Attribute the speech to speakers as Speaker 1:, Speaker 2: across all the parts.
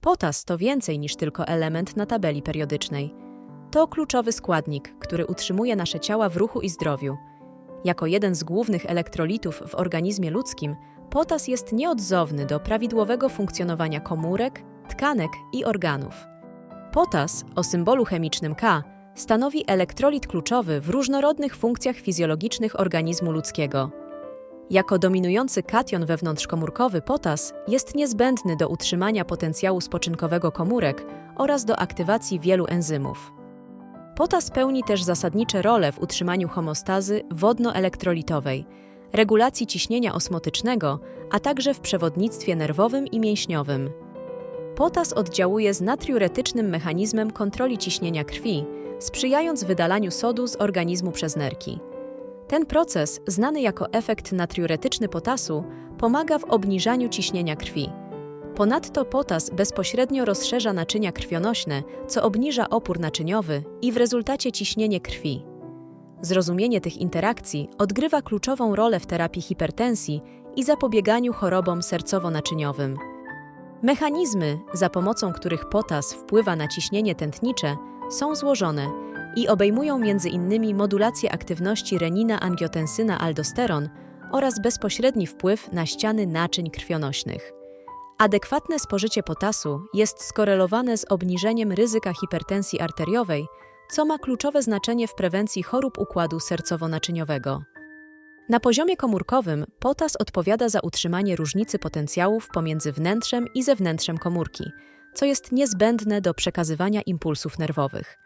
Speaker 1: Potas to więcej niż tylko element na tabeli periodycznej. To kluczowy składnik, który utrzymuje nasze ciała w ruchu i zdrowiu. Jako jeden z głównych elektrolitów w organizmie ludzkim, potas jest nieodzowny do prawidłowego funkcjonowania komórek, tkanek i organów. Potas, o symbolu chemicznym K, stanowi elektrolit kluczowy w różnorodnych funkcjach fizjologicznych organizmu ludzkiego. Jako dominujący kation wewnątrzkomórkowy potas jest niezbędny do utrzymania potencjału spoczynkowego komórek oraz do aktywacji wielu enzymów. Potas pełni też zasadnicze role w utrzymaniu homostazy wodno-elektrolitowej, regulacji ciśnienia osmotycznego, a także w przewodnictwie nerwowym i mięśniowym. Potas oddziałuje z natriuretycznym mechanizmem kontroli ciśnienia krwi, sprzyjając wydalaniu sodu z organizmu przez nerki. Ten proces, znany jako efekt natriuretyczny potasu, pomaga w obniżaniu ciśnienia krwi. Ponadto potas bezpośrednio rozszerza naczynia krwionośne, co obniża opór naczyniowy i w rezultacie ciśnienie krwi. Zrozumienie tych interakcji odgrywa kluczową rolę w terapii hipertensji i zapobieganiu chorobom sercowo-naczyniowym. Mechanizmy, za pomocą których potas wpływa na ciśnienie tętnicze, są złożone i obejmują m.in. modulację aktywności renina-angiotensyna-aldosteron oraz bezpośredni wpływ na ściany naczyń krwionośnych. Adekwatne spożycie potasu jest skorelowane z obniżeniem ryzyka hipertensji arteriowej, co ma kluczowe znaczenie w prewencji chorób układu sercowo-naczyniowego. Na poziomie komórkowym potas odpowiada za utrzymanie różnicy potencjałów pomiędzy wnętrzem i zewnętrzem komórki, co jest niezbędne do przekazywania impulsów nerwowych.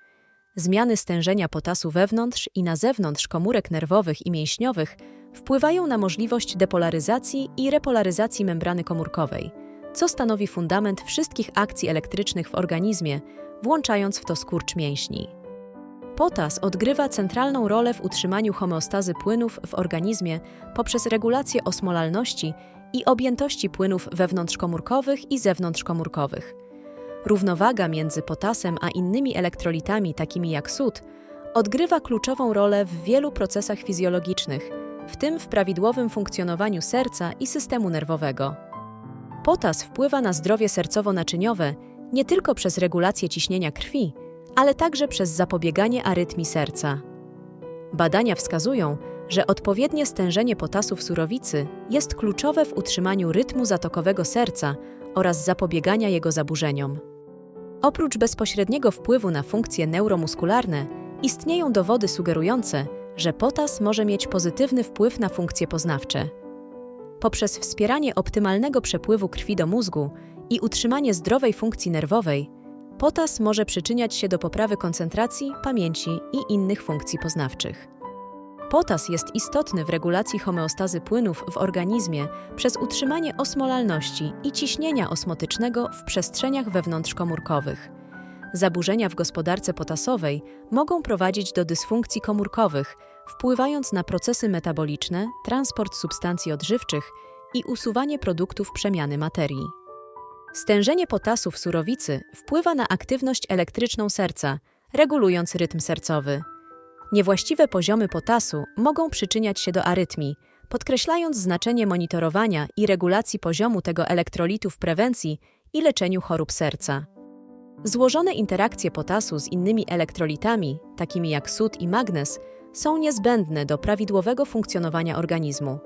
Speaker 1: Zmiany stężenia potasu wewnątrz i na zewnątrz komórek nerwowych i mięśniowych wpływają na możliwość depolaryzacji i repolaryzacji membrany komórkowej, co stanowi fundament wszystkich akcji elektrycznych w organizmie, włączając w to skurcz mięśni. Potas odgrywa centralną rolę w utrzymaniu homeostazy płynów w organizmie poprzez regulację osmolalności i objętości płynów wewnątrzkomórkowych i zewnątrzkomórkowych. Równowaga między potasem a innymi elektrolitami, takimi jak sód, odgrywa kluczową rolę w wielu procesach fizjologicznych, w tym w prawidłowym funkcjonowaniu serca i systemu nerwowego. Potas wpływa na zdrowie sercowo-naczyniowe nie tylko przez regulację ciśnienia krwi, ale także przez zapobieganie arytmii serca. Badania wskazują, że odpowiednie stężenie potasu w surowicy jest kluczowe w utrzymaniu rytmu zatokowego serca oraz zapobiegania jego zaburzeniom. Oprócz bezpośredniego wpływu na funkcje neuromuskularne, istnieją dowody sugerujące, że potas może mieć pozytywny wpływ na funkcje poznawcze. Poprzez wspieranie optymalnego przepływu krwi do mózgu i utrzymanie zdrowej funkcji nerwowej, potas może przyczyniać się do poprawy koncentracji, pamięci i innych funkcji poznawczych. Potas jest istotny w regulacji homeostazy płynów w organizmie przez utrzymanie osmolalności i ciśnienia osmotycznego w przestrzeniach wewnątrzkomórkowych. Zaburzenia w gospodarce potasowej mogą prowadzić do dysfunkcji komórkowych, wpływając na procesy metaboliczne, transport substancji odżywczych i usuwanie produktów przemiany materii. Stężenie potasu w surowicy wpływa na aktywność elektryczną serca, regulując rytm sercowy. Niewłaściwe poziomy potasu mogą przyczyniać się do arytmii, podkreślając znaczenie monitorowania i regulacji poziomu tego elektrolitu w prewencji i leczeniu chorób serca. Złożone interakcje potasu z innymi elektrolitami, takimi jak sód i magnez, są niezbędne do prawidłowego funkcjonowania organizmu.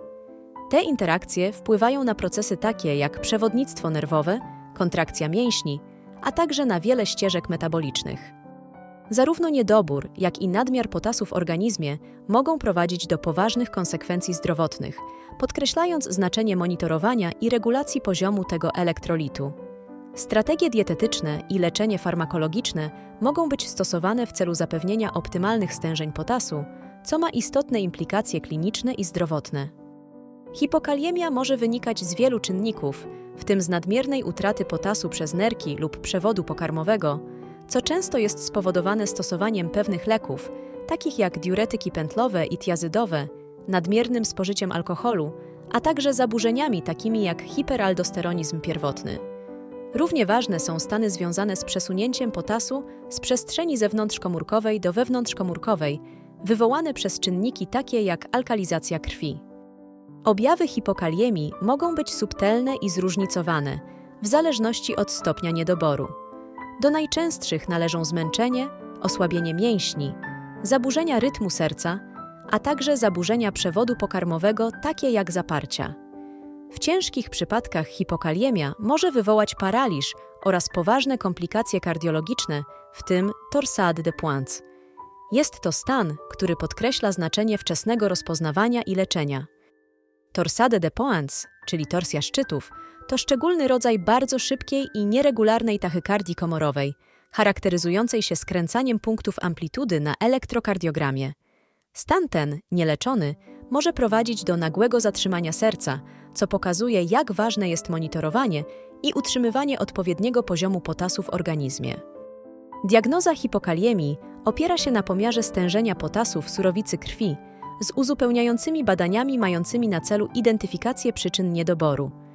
Speaker 1: Te interakcje wpływają na procesy takie jak przewodnictwo nerwowe, kontrakcja mięśni, a także na wiele ścieżek metabolicznych. Zarówno niedobór, jak i nadmiar potasu w organizmie mogą prowadzić do poważnych konsekwencji zdrowotnych, podkreślając znaczenie monitorowania i regulacji poziomu tego elektrolitu. Strategie dietetyczne i leczenie farmakologiczne mogą być stosowane w celu zapewnienia optymalnych stężeń potasu, co ma istotne implikacje kliniczne i zdrowotne. Hipokaliemia może wynikać z wielu czynników, w tym z nadmiernej utraty potasu przez nerki lub przewodu pokarmowego, co często jest spowodowane stosowaniem pewnych leków, takich jak diuretyki pętlowe i tiazydowe, nadmiernym spożyciem alkoholu, a także zaburzeniami takimi jak hiperaldosteronizm pierwotny. Równie ważne są stany związane z przesunięciem potasu z przestrzeni zewnątrzkomórkowej do wewnątrzkomórkowej, wywołane przez czynniki takie jak alkalizacja krwi. Objawy hipokaliemii mogą być subtelne i zróżnicowane, w zależności od stopnia niedoboru. Do najczęstszych należą zmęczenie, osłabienie mięśni, zaburzenia rytmu serca, a także zaburzenia przewodu pokarmowego, takie jak zaparcia. W ciężkich przypadkach hipokaliemia może wywołać paraliż oraz poważne komplikacje kardiologiczne, w tym torsade de pointes. Jest to stan, który podkreśla znaczenie wczesnego rozpoznawania i leczenia. Torsade de pointes, czyli torsja szczytów, to szczególny rodzaj bardzo szybkiej i nieregularnej tachykardii komorowej, charakteryzującej się skręcaniem punktów amplitudy na elektrokardiogramie. Stan ten, nieleczony, może prowadzić do nagłego zatrzymania serca, co pokazuje, jak ważne jest monitorowanie i utrzymywanie odpowiedniego poziomu potasu w organizmie. Diagnoza hipokaliemii opiera się na pomiarze stężenia potasu w surowicy krwi z uzupełniającymi badaniami mającymi na celu identyfikację przyczyn niedoboru.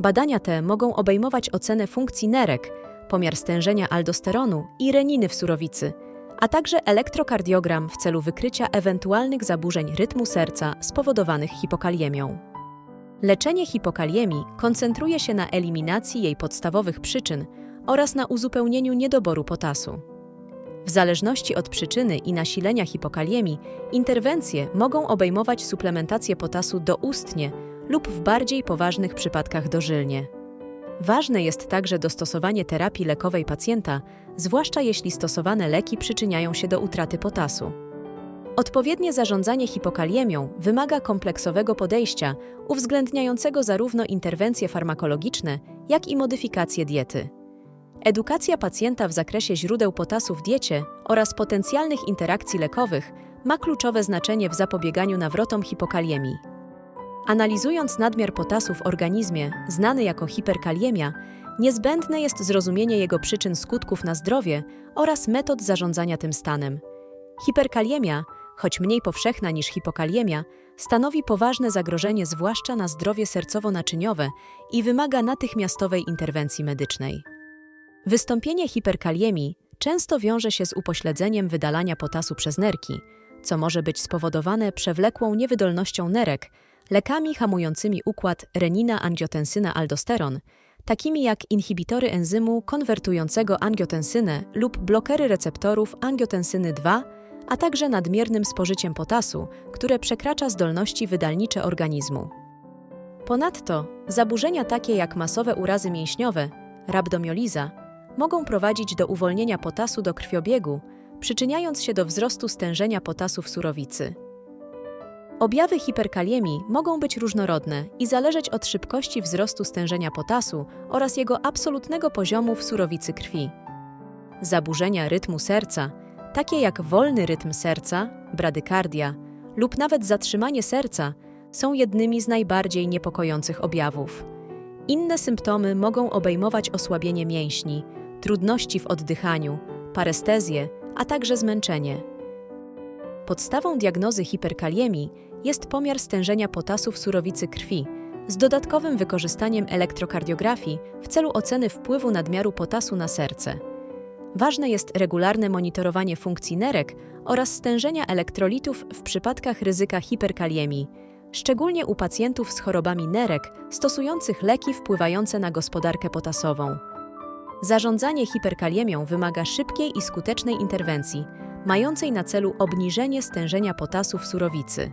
Speaker 1: Badania te mogą obejmować ocenę funkcji nerek, pomiar stężenia aldosteronu i reniny w surowicy, a także elektrokardiogram w celu wykrycia ewentualnych zaburzeń rytmu serca spowodowanych hipokaliemią. Leczenie hipokaliemii koncentruje się na eliminacji jej podstawowych przyczyn oraz na uzupełnieniu niedoboru potasu. W zależności od przyczyny i nasilenia hipokaliemii, interwencje mogą obejmować suplementację potasu doustnie lub w bardziej poważnych przypadkach dożylnie. Ważne jest także dostosowanie terapii lekowej pacjenta, zwłaszcza jeśli stosowane leki przyczyniają się do utraty potasu. Odpowiednie zarządzanie hipokaliemią wymaga kompleksowego podejścia, uwzględniającego zarówno interwencje farmakologiczne, jak i modyfikacje diety. Edukacja pacjenta w zakresie źródeł potasu w diecie oraz potencjalnych interakcji lekowych ma kluczowe znaczenie w zapobieganiu nawrotom hipokaliemii. Analizując nadmiar potasu w organizmie, znany jako hiperkaliemia, niezbędne jest zrozumienie jego przyczyn skutków na zdrowie oraz metod zarządzania tym stanem. Hiperkaliemia, choć mniej powszechna niż hipokaliemia, stanowi poważne zagrożenie zwłaszcza na zdrowie sercowo-naczyniowe i wymaga natychmiastowej interwencji medycznej. Wystąpienie hiperkaliemii często wiąże się z upośledzeniem wydalania potasu przez nerki, co może być spowodowane przewlekłą niewydolnością nerek, lekami hamującymi układ renina-angiotensyna-aldosteron, takimi jak inhibitory enzymu konwertującego angiotensynę lub blokery receptorów angiotensyny 2, a także nadmiernym spożyciem potasu, które przekracza zdolności wydalnicze organizmu. Ponadto zaburzenia takie jak masowe urazy mięśniowe, rabdomioliza, mogą prowadzić do uwolnienia potasu do krwiobiegu, przyczyniając się do wzrostu stężenia potasu w surowicy. Objawy hiperkaliemii mogą być różnorodne i zależeć od szybkości wzrostu stężenia potasu oraz jego absolutnego poziomu w surowicy krwi. Zaburzenia rytmu serca, takie jak wolny rytm serca, bradykardia lub nawet zatrzymanie serca, są jednymi z najbardziej niepokojących objawów. Inne symptomy mogą obejmować osłabienie mięśni, trudności w oddychaniu, parestezję, a także zmęczenie. Podstawą diagnozy hiperkaliemii jest pomiar stężenia potasu w surowicy krwi z dodatkowym wykorzystaniem elektrokardiografii w celu oceny wpływu nadmiaru potasu na serce. Ważne jest regularne monitorowanie funkcji nerek oraz stężenia elektrolitów w przypadkach ryzyka hiperkaliemii, szczególnie u pacjentów z chorobami nerek stosujących leki wpływające na gospodarkę potasową. Zarządzanie hiperkaliemią wymaga szybkiej i skutecznej interwencji, mającej na celu obniżenie stężenia potasu w surowicy.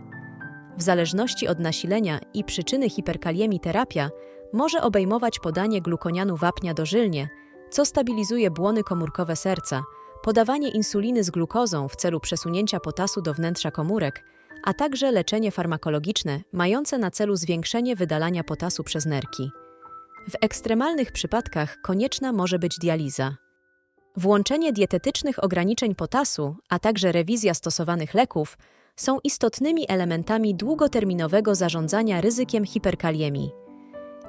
Speaker 1: W zależności od nasilenia i przyczyny hiperkaliemii terapia może obejmować podanie glukonianu wapnia dożylnie, co stabilizuje błony komórkowe serca, podawanie insuliny z glukozą w celu przesunięcia potasu do wnętrza komórek, a także leczenie farmakologiczne mające na celu zwiększenie wydalania potasu przez nerki. W ekstremalnych przypadkach konieczna może być dializa. Włączenie dietetycznych ograniczeń potasu, a także rewizja stosowanych leków są istotnymi elementami długoterminowego zarządzania ryzykiem hiperkaliemii.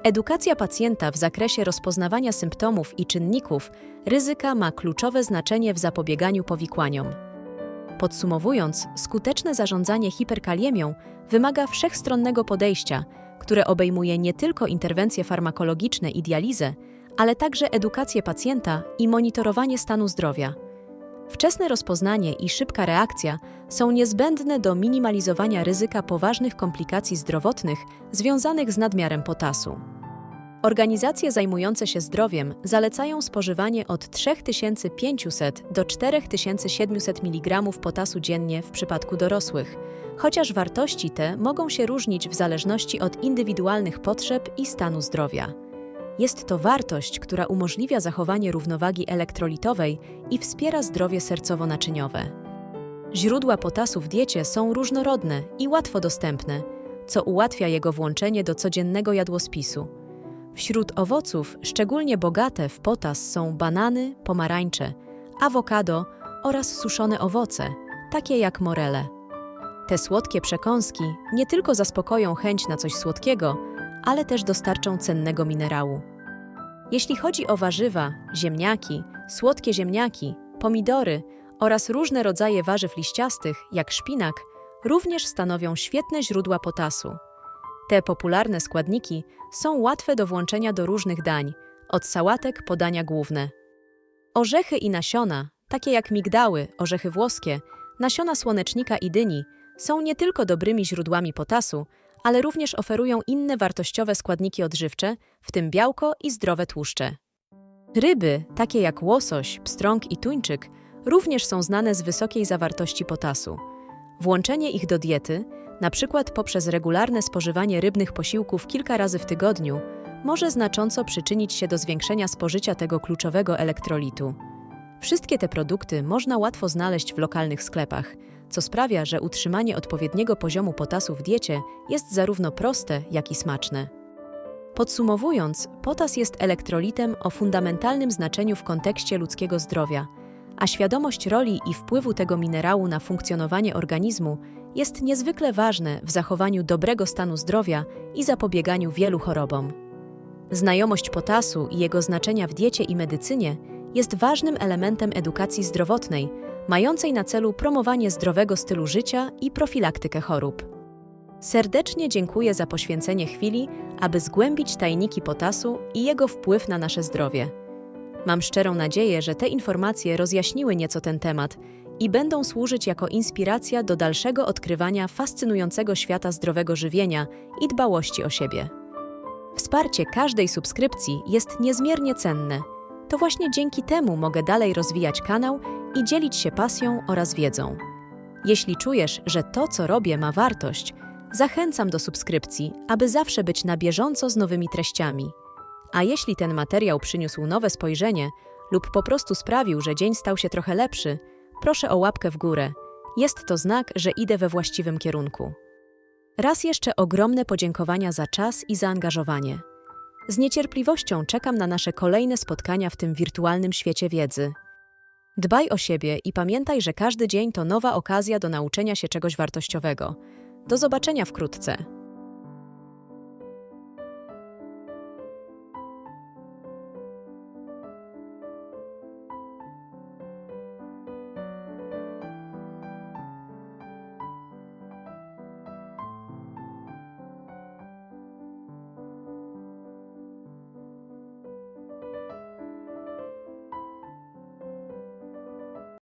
Speaker 1: Edukacja pacjenta w zakresie rozpoznawania symptomów i czynników ryzyka ma kluczowe znaczenie w zapobieganiu powikłaniom. Podsumowując, skuteczne zarządzanie hiperkaliemią wymaga wszechstronnego podejścia, które obejmuje nie tylko interwencje farmakologiczne i dializę, ale także edukację pacjenta i monitorowanie stanu zdrowia. Wczesne rozpoznanie i szybka reakcja są niezbędne do minimalizowania ryzyka poważnych komplikacji zdrowotnych związanych z nadmiarem potasu. Organizacje zajmujące się zdrowiem zalecają spożywanie od 3500 do 4700 mg potasu dziennie w przypadku dorosłych, chociaż wartości te mogą się różnić w zależności od indywidualnych potrzeb i stanu zdrowia. Jest to wartość, która umożliwia zachowanie równowagi elektrolitowej i wspiera zdrowie sercowo-naczyniowe. Źródła potasu w diecie są różnorodne i łatwo dostępne, co ułatwia jego włączenie do codziennego jadłospisu. Wśród owoców szczególnie bogate w potas są banany, pomarańcze, awokado oraz suszone owoce, takie jak morele. Te słodkie przekąski nie tylko zaspokoją chęć na coś słodkiego, ale też dostarczą cennego minerału. Jeśli chodzi o warzywa, ziemniaki, słodkie ziemniaki, pomidory oraz różne rodzaje warzyw liściastych, jak szpinak, również stanowią świetne źródła potasu. Te popularne składniki są łatwe do włączenia do różnych dań, od sałatek po dania główne. Orzechy i nasiona, takie jak migdały, orzechy włoskie, nasiona słonecznika i dyni, są nie tylko dobrymi źródłami potasu, ale również oferują inne wartościowe składniki odżywcze, w tym białko i zdrowe tłuszcze. Ryby, takie jak łosoś, pstrąg i tuńczyk, również są znane z wysokiej zawartości potasu. Włączenie ich do diety, przykład poprzez regularne spożywanie rybnych posiłków kilka razy w tygodniu, może znacząco przyczynić się do zwiększenia spożycia tego kluczowego elektrolitu. Wszystkie te produkty można łatwo znaleźć w lokalnych sklepach, co sprawia, że utrzymanie odpowiedniego poziomu potasu w diecie jest zarówno proste, jak i smaczne. Podsumowując, potas jest elektrolitem o fundamentalnym znaczeniu w kontekście ludzkiego zdrowia, a świadomość roli i wpływu tego minerału na funkcjonowanie organizmu jest niezwykle ważne w zachowaniu dobrego stanu zdrowia i zapobieganiu wielu chorobom. Znajomość potasu i jego znaczenia w diecie i medycynie jest ważnym elementem edukacji zdrowotnej, mającej na celu promowanie zdrowego stylu życia i profilaktykę chorób. Serdecznie dziękuję za poświęcenie chwili, aby zgłębić tajniki potasu i jego wpływ na nasze zdrowie. Mam szczerą nadzieję, że te informacje rozjaśniły nieco ten temat i będą służyć jako inspiracja do dalszego odkrywania fascynującego świata zdrowego żywienia i dbałości o siebie. Wsparcie każdej subskrypcji jest niezmiernie cenne. To właśnie dzięki temu mogę dalej rozwijać kanał i dzielić się pasją oraz wiedzą. Jeśli czujesz, że to, co robię, ma wartość, zachęcam do subskrypcji, aby zawsze być na bieżąco z nowymi treściami. A jeśli ten materiał przyniósł nowe spojrzenie lub po prostu sprawił, że dzień stał się trochę lepszy, proszę o łapkę w górę. Jest to znak, że idę we właściwym kierunku. Raz jeszcze ogromne podziękowania za czas i zaangażowanie. Z niecierpliwością czekam na nasze kolejne spotkania w tym wirtualnym świecie wiedzy. Dbaj o siebie i pamiętaj, że każdy dzień to nowa okazja do nauczenia się czegoś wartościowego. Do zobaczenia wkrótce.